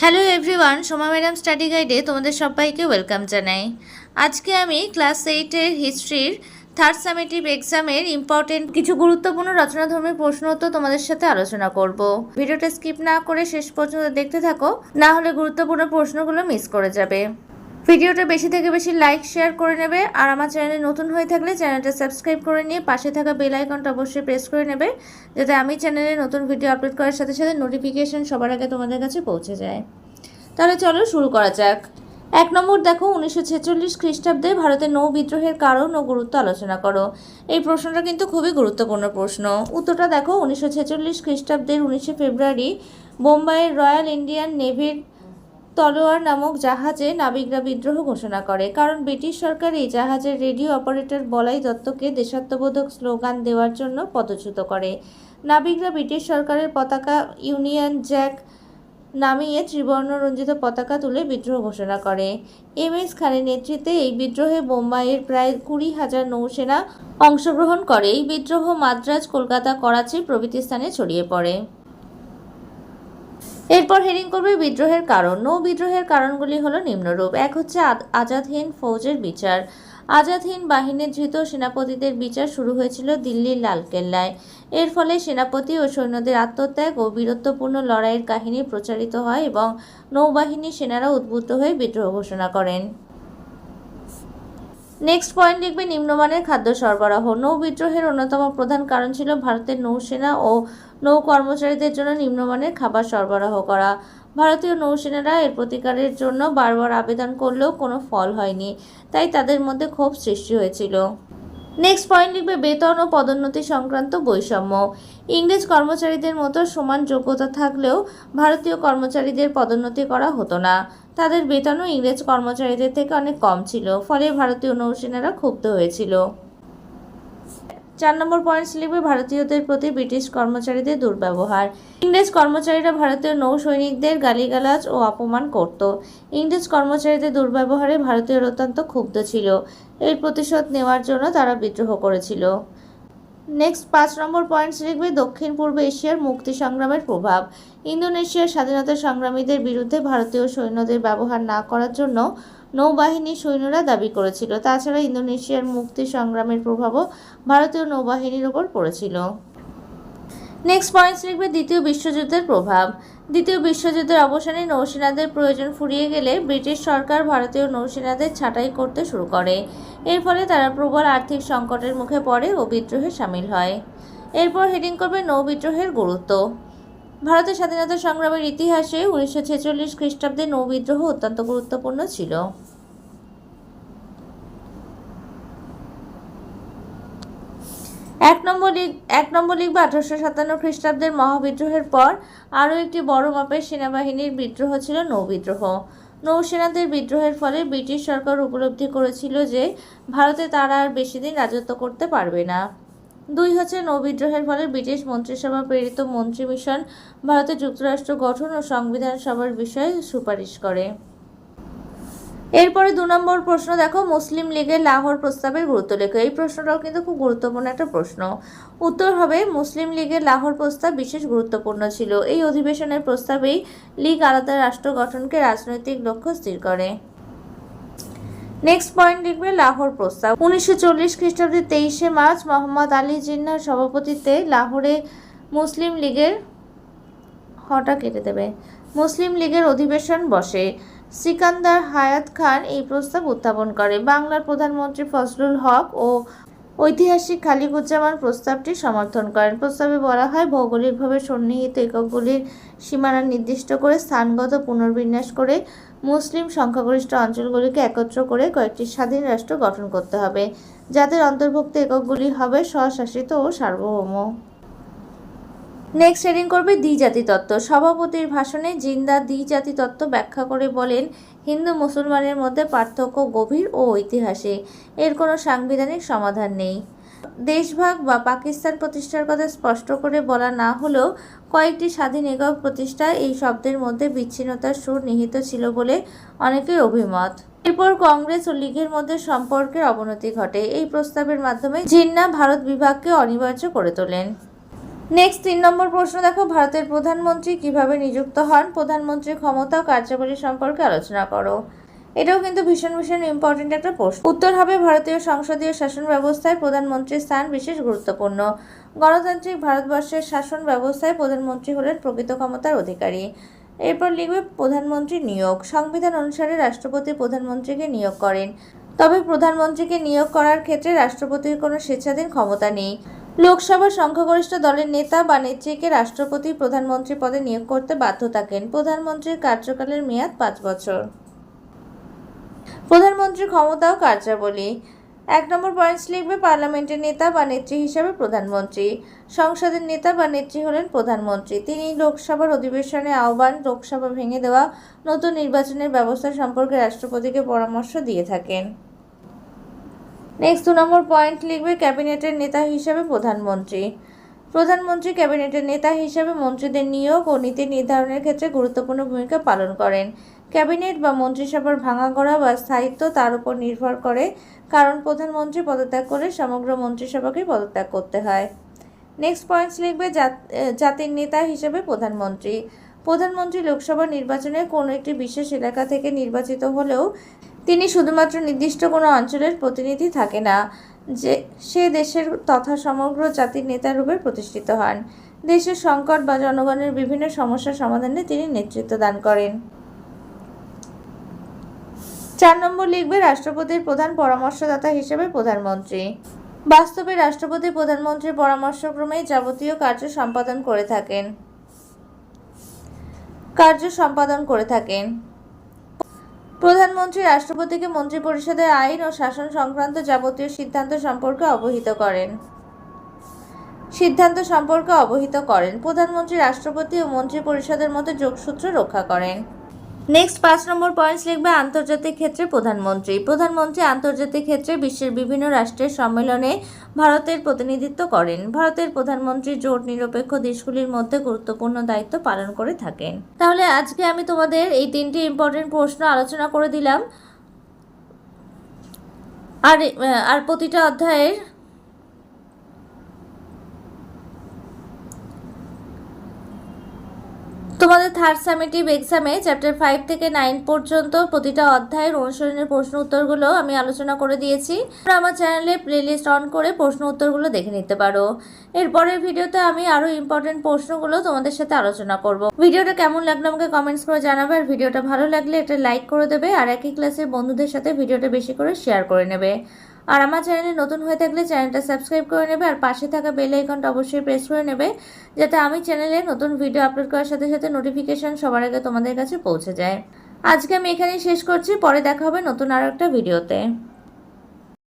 Hello everyone, Soma madam study গাইডে তোমাদের সবাইকে welcome জানাই। আজকে আমি ক্লাস এইটের হিস্ট্রির থার্ড সামেটিভ এক্সামের ইম্পর্টেন্ট কিছু গুরুত্বপূর্ণ রচনাধর্মী প্রশ্ন তো তোমাদের সাথে আলোচনা করব। ভিডিওটা স্কিপ না করে শেষ পর্যন্ত দেখতে থাকো, না হলে গুরুত্বপূর্ণ প্রশ্নগুলো মিস করে যাবে। ভিডিওটা বেশি থেকে বেশি লাইক শেয়ার করে নেবে। আর আমার চ্যানেলে নতুন হয়ে থাকলে চ্যানেলটা সাবস্ক্রাইব করে নিয়ে পাশে থাকা বেল আইকনটা অবশ্যই প্রেস করে নেবে, যাতে আমি চ্যানেলে নতুন ভিডিও আপলোড করার সাথে সাথে নোটিফিকেশন সবার আগে তোমাদের কাছে পৌঁছে যায়। তাহলে চলো শুরু করা যাক। এক নম্বর দেখো, উনিশশো ছেচল্লিশ খ্রিস্টাব্দে ভারতের নৌ বিদ্রোহের কারণ ও গুরুত্ব আলোচনা করো। এই প্রশ্নটা কিন্তু খুবই গুরুত্বপূর্ণ প্রশ্ন। উত্তরটা দেখো, উনিশশো ছেচল্লিশ খ্রিস্টাব্দের উনিশে ফেব্রুয়ারি বোম্বাইয়ের রয়্যাল ইন্ডিয়ান নেভির তলোয়ার নামক জাহাজে নাবিকরা বিদ্রোহ ঘোষণা করে। কারণ ব্রিটিশ সরকার এই জাহাজের রেডিও অপারেটর বলাই দত্তকে দেশাত্মবোধক স্লোগান দেওয়ার জন্য পদচ্যুত করে। নাবিকরা ব্রিটিশ সরকারের পতাকা ইউনিয়ন জ্যাক নামিয়ে ত্রিবর্ণ রঞ্জিত পতাকা তুলে বিদ্রোহ ঘোষণা করে। এম এস খানের নেতৃত্বে এই বিদ্রোহে বোম্বাইয়ের প্রায় কুড়ি হাজার নৌসেনা অংশগ্রহণ করে। এই বিদ্রোহ মাদ্রাজ, কলকাতা, করাচি প্রভৃতি স্থানে ছড়িয়ে পড়ে। এরপর হেডিং করবে বিদ্রোহের কারণ। নৌ বিদ্রোহের কারণগুলি হলো নিম্নরূপ। এক হচ্ছে আজাদহীন ফৌজের বিচার। আজাদহীন বাহিনীর ধৃত সেনাপতিদের বিচার শুরু হয়েছিল দিল্লির লালকেল্লায়। এর ফলে সেনাপতি ও সৈন্যদের আত্মত্যাগ ও বীরত্বপূর্ণ লড়াইয়ের কাহিনী প্রচারিত হয় এবং নৌবাহিনী সেনারা উদ্বুদ্ধ হয়ে বিদ্রোহ ঘোষণা করেন। নেক্সট পয়েন্ট লিখবে নিম্নমানের খাদ্য সরবরাহ। নৌ বিদ্রোহের অন্যতম প্রধান কারণ ছিল ভারতের নৌসেনা ও নৌ কর্মচারীদের জন্য নিম্নমানের খাবার সরবরাহ করা। ভারতীয় নৌসেনারা এর প্রতিকারের জন্য বারবার আবেদন করলেও কোনো ফল হয়নি, তাই তাদের মধ্যে ক্ষোভ সৃষ্টি হয়েছিল। নেক্সট পয়েন্ট লিখবে বেতন ও পদোন্নতি সংক্রান্ত বৈষম্য। ইংরেজ কর্মচারীদের মতো সমান যোগ্যতা থাকলেও ভারতীয় কর্মচারীদের পদোন্নতি করা হতো না। তাদের বেতনও ইংরেজ কর্মচারীদের থেকে অনেক কম ছিল, ফলে ভারতীয় নৌসেনারা ক্ষুব্ধ হয়েছিল। চার নম্বর পয়েন্টস লিখবে ভারতীয়দের প্রতি ব্রিটিশ কর্মচারীদের দুর্ব্যবহার। ইংরেজ কর্মচারীরা ভারতীয় নৌ সৈনিকদের গালিগালাজ ও অপমান করত। ইংরেজ কর্মচারীদের দুর্ব্যবহারে ভারতীয়রা অত্যন্ত ক্ষুব্ধ ছিল। এর প্রতিশোধ নেওয়ার জন্য তারা বিদ্রোহ করেছিল। নেক্সট পাঁচ নম্বর পয়েন্টস লিখবে দক্ষিণ পূর্ব এশিয়ার মুক্তি সংগ্রামের প্রভাব। ইন্দোনেশিয়ার স্বাধীনতা সংগ্রামীদের বিরুদ্ধে ভারতীয় সৈন্যদের ব্যবহার না করার জন্য নৌবাহিনীর সৈন্যরা দাবি করেছিল। তাছাড়া ইন্দোনেশিয়ার মুক্তি সংগ্রামের প্রভাবও ভারতীয় নৌবাহিনীর ওপর পড়েছিল। নেক্সট পয়েন্টস লিখবে দ্বিতীয় বিশ্বযুদ্ধের প্রভাব। দ্বিতীয় বিশ্বযুদ্ধের অবসানে নৌসেনাদের প্রয়োজন ফুরিয়ে গেলে ব্রিটিশ সরকার ভারতীয় নৌসেনাদের ছাঁটাই করতে শুরু করে। এর ফলে তারা প্রবল আর্থিক সংকটের মুখে পড়ে ও বিদ্রোহে সামিল হয়। এরপর হেডিং করবে নৌ বিদ্রোহের গুরুত্ব। ভারতের স্বাধীনতা সংগ্রামের ইতিহাসে উনিশশো ছেচল্লিশ খ্রিস্টাব্দে নৌ বিদ্রোহ অত্যন্ত গুরুত্বপূর্ণ ছিল। এক নম্বর লিগ, এক নম্বর লিখবে আঠারোশো সাতান্ন খ্রিস্টাব্দের মহাবিদ্রোহের পর আরও একটি বড় মাপের সেনাবাহিনীর বিদ্রোহ ছিল নৌবিদ্রোহ। নৌসেনাদের বিদ্রোহের ফলে ব্রিটিশ সরকার উপলব্ধি করেছিল যে ভারতে তারা আর বেশি দিন রাজত্ব করতে পারবে না। দুই হচ্ছে নৌবিদ্রোহের ফলে ব্রিটিশ মন্ত্রিসভা প্রেরিত মন্ত্রী মিশন ভারতে যুক্তরাষ্ট্র গঠন ও সংবিধান সভার বিষয়ে সুপারিশ করে। এরপরে দু নম্বর প্রশ্ন, দেখো, মুসলিম লীগের লাহোর প্রস্তাবের গুরুত্ব লেখো। এই প্রশ্নটাও কিন্তু খুব গুরুত্বপূর্ণ একটা প্রশ্ন। উত্তর হবে, মুসলিম লীগের লাহোর প্রস্তাব বিশেষ গুরুত্বপূর্ণ ছিল। এই অধিবেশনের প্রস্তাবেই লীগ আলাদা রাষ্ট্র গঠনকে রাজনৈতিক লক্ষ্য স্থির করে। নেক্সট পয়েন্ট লিখবে, লাহোর প্রস্তাব। উনিশশো চল্লিশ খ্রিস্টাব্দের তেইশে মার্চ, মোহাম্মদ আলী জিন্নার সভাপতিত্বে লাহোরে মুসলিম লীগের হটা কেটে দেবে। মুসলিম লীগের অধিবেশন বসে। সিকান্দার হায়াত খান এই প্রস্তাব উত্থাপন করে। বাংলার প্রধানমন্ত্রী ফজলুল হক ও ঐতিহাসিক খালিকুজ্জামান প্রস্তাবটি সমর্থন করেন। প্রস্তাবে বলা হয়, ভৌগোলিকভাবে সন্নিহিত এককগুলির সীমানা নির্দিষ্ট করে স্থানগত পুনর্বিন্যাস করে মুসলিম সংখ্যাগরিষ্ঠ অঞ্চলগুলিকে একত্র করে কয়েকটি স্বাধীন রাষ্ট্র গঠন করতে হবে। যাদের অন্তর্ভুক্ত এককগুলি হবে স্বশাসিত ও সার্বভৌম। নেক্সট হেডিং করবে দ্বিজাতি তত্ত্ব। সভাপতির ভাষণে জিন্দা দ্বিজাতি তত্ত্ব ব্যাখ্যা করে বলেন, হিন্দু মুসলমানের মধ্যে পার্থক্য গভীর ও ঐতিহাসিক। এর কোনো সাংবিধানিক সমাধান নেই। দেশভাগ বা পাকিস্তান প্রতিষ্ঠার কথা স্পষ্ট করে বলা না হলেও কয়েকটি স্বাধীন একক প্রতিষ্ঠা এই শব্দের মধ্যে বিচ্ছিন্নতার সুর নিহিত ছিল বলে অনেকের অভিমত। এরপর কংগ্রেস ও লীগের মধ্যে সম্পর্কের অবনতি ঘটে। এই প্রস্তাবের মাধ্যমে জিন্না ভারত বিভাগকে অনিবার্য করে তোলেন। নেক্সট তিন নম্বর প্রশ্ন দেখো, ভারতের প্রধানমন্ত্রী কীভাবে নিযুক্ত হন? প্রধানমন্ত্রীর ক্ষমতা ও কার্যাবলী সম্পর্কে আলোচনা করো। এটাও কিন্তু ভীষণ ভীষণ ইম্পর্টেন্ট একটা প্রশ্ন। উত্তর হবে, ভারতীয় সংসদীয় শাসন ব্যবস্থায় প্রধানমন্ত্রীর স্থান বিশেষ গুরুত্বপূর্ণ। গণতান্ত্রিক ভারতবর্ষের শাসন ব্যবস্থায় প্রধানমন্ত্রী হলেন প্রকৃত ক্ষমতার অধিকারী। এরপর লিখবে, প্রধানমন্ত্রী নিয়োগ। সংবিধান অনুসারে রাষ্ট্রপতি প্রধানমন্ত্রীকে নিয়োগ করেন। তবে প্রধানমন্ত্রীকে নিয়োগ করার ক্ষেত্রে রাষ্ট্রপতির কোনো স্বেচ্ছাধীন ক্ষমতা নেই। লোকসভার সংখ্যাগরিষ্ঠ দলের নেতা বা নেত্রীকে রাষ্ট্রপতি প্রধানমন্ত্রী পদে নিয়োগ করতে বাধ্য থাকেন। প্রধানমন্ত্রীর কার্যকালের মেয়াদ পাঁচ বছর। প্রধানমন্ত্রীর ক্ষমতা ও কার্যাবলী। এক নম্বর পয়েন্টস লিখবে পার্লামেন্টের নেতা বা নেত্রী হিসাবে প্রধানমন্ত্রী। সংসদের নেতা বা নেত্রী হলেন প্রধানমন্ত্রী। তিনি লোকসভার অধিবেশনে আহ্বান, লোকসভা ভেঙে দেওয়া, নতুন নির্বাচনের ব্যবস্থা সম্পর্কে রাষ্ট্রপতিকে পরামর্শ দিয়ে থাকেন। নেক্সট দু নম্বর পয়েন্ট লিখবে ক্যাবিনেটের নেতা হিসাবে প্রধানমন্ত্রী। প্রধানমন্ত্রী ক্যাবিনেটের নেতা হিসাবে মন্ত্রীদের নিয়োগ ও নীতি নির্ধারণের ক্ষেত্রে গুরুত্বপূর্ণ ভূমিকা পালন করেন। ক্যাবিনেট বা মন্ত্রিসভার ভাঙা করা বা স্থায়িত্ব তার উপর নির্ভর করে, কারণ প্রধানমন্ত্রী পদত্যাগ করে সমগ্র মন্ত্রিসভাকে পদত্যাগ করতে হয়। নেক্সট পয়েন্টস লিখবে জাত- জাতির নেতা হিসেবে প্রধানমন্ত্রী। প্রধানমন্ত্রী লোকসভা নির্বাচনে কোনো একটি বিশেষ এলাকা থেকে নির্বাচিত হলেও তিনি শুধুমাত্র নির্দিষ্ট কোনো অঞ্চলের প্রতিনিধি থাকে না, যে সে দেশের তথা সমগ্র জাতির নেতা রূপে প্রতিষ্ঠিত হন। দেশের সংকট বা জনগণের বিভিন্ন সমস্যা সমাধানে তিনি নেতৃত্ব দান করেন। চার নম্বর লিখবে রাষ্ট্রপতির প্রধান পরামর্শদাতা হিসেবে প্রধানমন্ত্রী। বাস্তবে রাষ্ট্রপতি, প্রধানমন্ত্রীর পরামর্শক্রমেই যাবতীয় কার্য সম্পাদন করে থাকেন। কার্য সম্পাদন করে থাকেন। প্রধানমন্ত্রী রাষ্ট্রপতিকে মন্ত্রিপরিষদের আইন ও শাসন সংক্রান্ত যাবতীয় সিদ্ধান্ত সম্পর্কে অবহিত করেন। সিদ্ধান্ত সম্পর্কে অবহিত করেন। প্রধানমন্ত্রী, রাষ্ট্রপতি ও মন্ত্রিপরিষদের মধ্যে যোগসূত্র রক্ষা করেন। নেক্সট পাঁচ নম্বর পয়েন্টস লিখবে আন্তর্জাতিক ক্ষেত্রে প্রধানমন্ত্রী। প্রধানমন্ত্রী আন্তর্জাতিক ক্ষেত্রে বিশ্বের বিভিন্ন রাষ্ট্রের সম্মেলনে ভারতের প্রতিনিধিত্ব করেন। ভারতের প্রধানমন্ত্রী জোট নিরপেক্ষ দেশগুলির মধ্যে গুরুত্বপূর্ণ দায়িত্ব পালন করে থাকেন। তাহলে আজকে আমি তোমাদের এই তিনটি ইম্পর্টেন্ট প্রশ্ন আলোচনা করে দিলাম। আর আর প্রতিটা অধ্যায়ের তোমাদের থার্ড সামেটিভ এক্সামে চ্যাপ্টার ফাইভ থেকে নাইন পর্যন্ত প্রতিটা অধ্যায়ের অনুসরণের প্রশ্ন উত্তরগুলো আমি আলোচনা করে দিয়েছি। আমার চ্যানেলে প্লেলিস্ট অন করে প্রশ্ন উত্তরগুলো দেখে নিতে পারো। এরপরের ভিডিওতে আমি আরও ইম্পর্টেন্ট প্রশ্নগুলো তোমাদের সাথে আলোচনা করব। ভিডিওটা কেমন লাগল আমাকে কমেন্টস করে জানাবে, আর ভিডিওটা ভালো লাগলে এটা লাইক করে দেবে, আর একই ক্লাসের বন্ধুদের সাথে ভিডিওটা বেশি করে শেয়ার করে নেবে। আর আমার চ্যানেলে নতুন হয়ে থাকলে চ্যানেলটা সাবস্ক্রাইব করে নেবে, আর পাশে থাকা বেল আইকনটা অবশ্যই প্রেস করে নেবে, যাতে আমি চ্যানেলে নতুন ভিডিও আপলোড করার সাথে সাথে নোটিফিকেশান সবার আগে তোমাদের কাছে পৌঁছে যায়। আজকে আমি এখানেই শেষ করছি, পরে দেখা হবে নতুন আরও একটা ভিডিওতে।